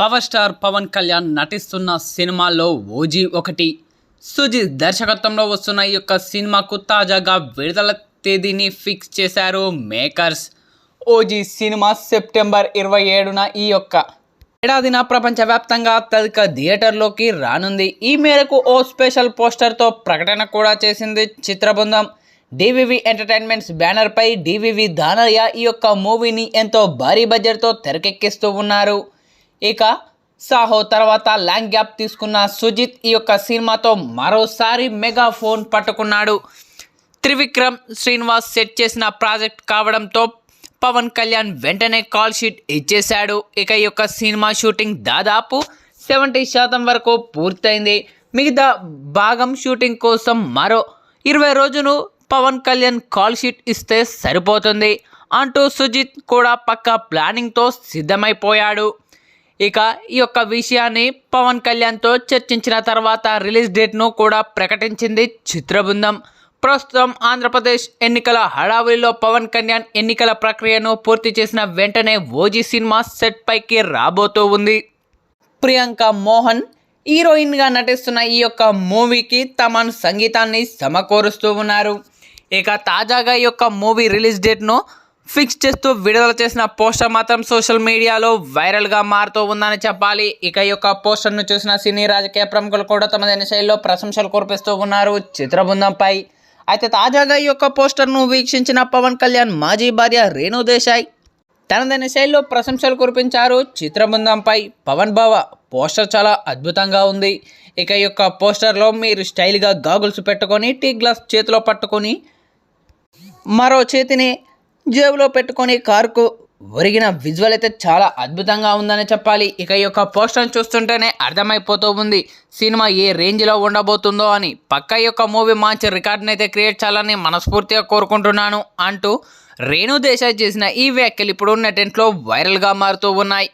Power star Pawan Kalyan నటిస్తున్న సినిమాల్లో OG ఒకటి. సుజిత్ దర్శకత్వంలో వస్తున్న ఈ యొక్క సినిమాకు తాజాగా విడుదల తేదీని ఫిక్స్ చేశారు మేకర్స్. ఓజీ సినిమా సెప్టెంబర్ ఇరవై ఏడున ఈ యొక్క ఏడాదిన ప్రపంచవ్యాప్తంగా అత్యధిక థియేటర్లోకి రానుంది. ఈ మేరకు ఓ స్పెషల్ పోస్టర్తో ప్రకటన కూడా చేసింది చిత్రబృందం. డివివి ఎంటర్టైన్మెంట్స్ బ్యానర్పై డివివి దానయ్య ఈ యొక్క మూవీని ఎంతో భారీ బడ్జెట్తో తెరకెక్కిస్తూ ఉన్నారు. ఇక సాహో తర్వాత లాంగ్ గ్యాప్ తీసుకున్న సుజిత్ ఈ యొక్క సినిమాతో మరోసారి మెగా ఫోన్ పట్టుకున్నాడు. త్రివిక్రమ్ శ్రీనివాస్ సెట్ చేసిన ప్రాజెక్ట్ కావడంతో పవన్ కళ్యాణ్ వెంటనే కాల్ షీట్ ఇచ్చేశాడు. ఇక ఈ యొక్క సినిమా షూటింగ్ దాదాపు సెవెంటీ శాతం వరకు పూర్తయింది. మిగతా భాగం షూటింగ్ కోసం మరో ఇరవై రోజును పవన్ కళ్యాణ్ కాల్ షీట్ ఇస్తే సరిపోతుంది. అంటూ సుజిత్ కూడా పక్క ప్లానింగ్తో సిద్ధమైపోయాడు. ఇక ఈ యొక్క విషయాన్ని పవన్ కళ్యాణ్తో చర్చించిన తర్వాత రిలీజ్ డేట్ను కూడా ప్రకటించింది చిత్రబృందం. ప్రస్తుతం ఆంధ్రప్రదేశ్ ఎన్నికల హడావిడిలో పవన్ కళ్యాణ్ ఎన్నికల ప్రక్రియను పూర్తి చేసిన వెంటనే ఓజీ సినిమా సెట్ పైకి రాబోతూ ఉంది. ప్రియాంక మోహన్ హీరోయిన్గా నటిస్తున్న ఈ యొక్క మూవీకి తమను సంగీతాన్ని సమకూరుస్తూ ఉన్నారు. ఇక తాజాగా ఈ యొక్క మూవీ రిలీజ్ డేట్ను ఫిక్స్ చేస్తూ విడుదల చేసిన పోస్టర్ మాత్రం సోషల్ మీడియాలో వైరల్గా మారుతూ ఉందని చెప్పాలి. ఇక ఈ యొక్క పోస్టర్ను చూసిన సినీ రాజకీయ ప్రముఖులు కూడా తమదైన శైలిలో ప్రశంసలు కురిపిస్తూ ఉన్నారు చిత్రబృందంపై. అయితే తాజాగా ఈ యొక్క పోస్టర్ను వీక్షించిన పవన్ కళ్యాణ్ మాజీ భార్య రేణు దేశాయ్. తనదైన శైలిలో ప్రశంసలు కురిపించారు చిత్రబృందంపై. పవన్ బావ పోస్టర్ చాలా అద్భుతంగా ఉంది. ఇక ఈ యొక్క పోస్టర్లో మీరు స్టైల్గా గాగుల్స్ పెట్టుకొని టీ గ్లాస్ చేతిలో పట్టుకొని మరో చేతిని జేబులో పెట్టుకొని కారుకు ఒరిగిన విజువల్ అయితే చాలా అద్భుతంగా ఉందని చెప్పాలి. ఇక ఈ యొక్క పోస్టర్ చూస్తుంటేనే అర్థమైపోతూ ఉంది. సినిమా ఏ రేంజ్లో ఉండబోతుందో అని పక్క యొక్క మూవీ మంచి రికార్డ్ని అయితే క్రియేట్ చేయాలని మనస్ఫూర్తిగా కోరుకుంటున్నాను అంటూ రేణు దేశాయ్ చేసిన ఈ వ్యాఖ్యలు ఇప్పుడు ఉన్న టెంట్లో వైరల్గా మారుతూ ఉన్నాయి.